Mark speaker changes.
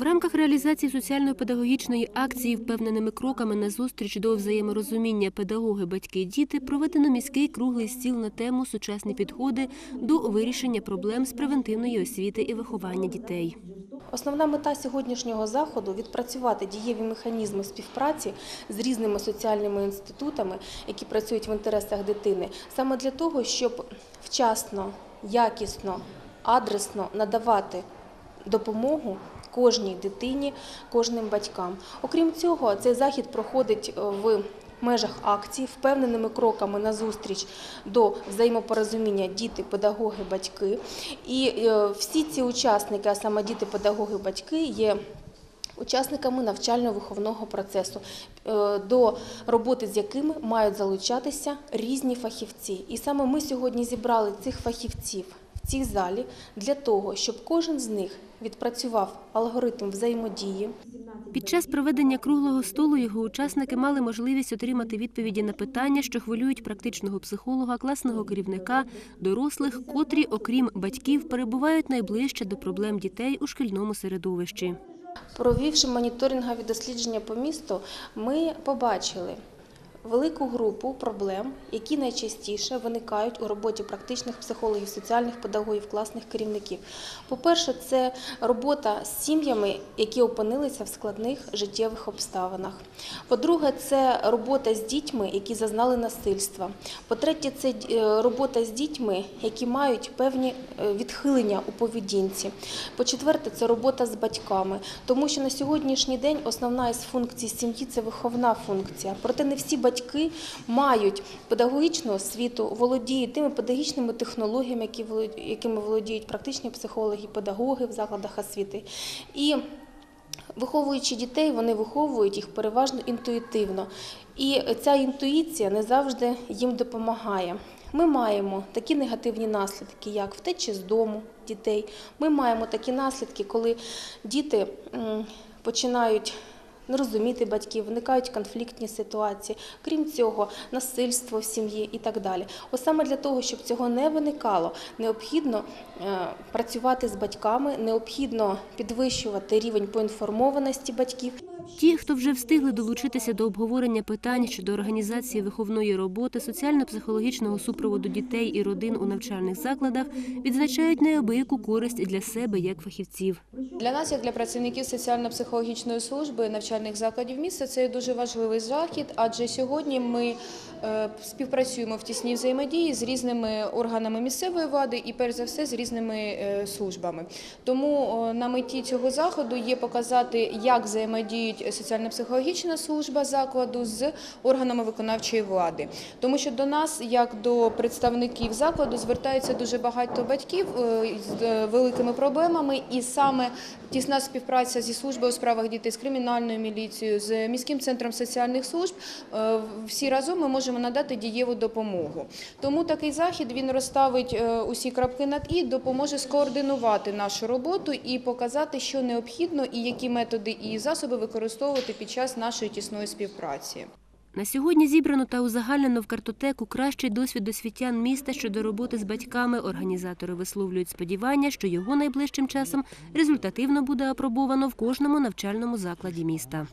Speaker 1: В рамках реалізації соціально-педагогічної акції впевненими кроками на зустріч до взаєморозуміння педагоги, батьки, діти проведено міський круглий стіл на тему сучасні підходи до вирішення проблем з превентивної освіти і виховання дітей.
Speaker 2: Основна мета сьогоднішнього заходу відпрацювати дієві механізми співпраці з різними соціальними інститутами, які працюють в інтересах дитини, саме для того, щоб вчасно, якісно, адресно надавати допомогу кожній дитині, кожним батькам. Окрім цього, цей захід проходить е, в межах акції впевненими кроками на зустріч до взаємопорозуміння діти, педагоги, батьки. І е, всі ці учасники, а саме діти, педагоги, батьки, є учасниками навчально-виховного процесу, е, до роботи з якими мають залучатися різні фахівці. І саме ми сьогодні зібрали цих фахівців в цій залі для того, щоб кожен з них відпрацював алгоритм взаємодії.
Speaker 1: Під час проведення круглого столу його учасники мали можливість отримати відповіді на питання, що хвилюють практичного психолога, класного керівника, дорослих, котрі, окрім батьків, перебувають найближче до проблем дітей у шкільному середовищі.
Speaker 2: Провівши моніторингові дослідження по місту, ми побачили велику групу проблем, які найчастіше виникають у роботі практичних психологів, соціальних педагогів, класних керівників. По-перше, це робота з сім'ями, які опинилися в складних життєвих обставинах. По-друге, це робота з дітьми, які зазнали насильства. По-третє, це е, робота з дітьми, які мають певні е, відхилення у поведінці. По-четверте, це робота з батьками, тому що на сьогоднішній день основна із функцій сім'ї це виховна функція. Проте не всі батьки мають педагогічну освіту, володіють тими педагогічними технологіями, якими володіють практичні психологи, педагоги в закладах освіти. І Виховуючи дітей, вони виховують їх переважно інтуїтивно. І ця інтуїція не завжди їм допомагає. Ми маємо такі негативні наслідки, як втечі з дому дітей. Ми маємо такі наслідки, коли діти починають не розуміти батьків, виникають конфліктні ситуації. Крім цього, насильство в сім'ї і так далі. Ось саме для того, щоб цього не виникало, необхідно е, працювати з батьками, необхідно підвищувати рівень поінформованості батьків.
Speaker 1: Ті, хто вже встигли долучитися до обговорення питань щодо організації виховної роботи, соціально-психологічного супроводу дітей і родин у навчальних закладах, відзначають неабияку користь для себе як фахівців.
Speaker 3: Для нас, як для працівників соціально-психологічної служби навчальних закладів міста, це дуже важливий захід, адже сьогодні ми е, співпрацюємо в тісній взаємодії з різними органами місцевої влади і, перш за все, з різними е, службами. Тому е, на меті цього заходу є показати, як взаємодіють соціально-психологічна служба закладу з органами виконавчої влади. Тому що до нас, як до представників закладу, звертаються дуже багато батьків е, з е, великими проблемами, і саме тісна співпраця зі службою у справах дітей з кримінальною міліцією, з міським центром соціальних служб. е, Всі разом ми можемо надати дієву допомогу. Тому такий захід він розставить усі крапки над і допоможе скоординувати нашу роботу і показати, що необхідно, і які методи і засоби використовувати під час нашої тісної співпраці.
Speaker 1: На сьогодні зібрано та узагальнено в картотеку кращий досвід освітян міста щодо роботи з батьками. Організатори висловлюють сподівання, що його найближчим часом результативно буде апробовано в кожному навчальному закладі міста.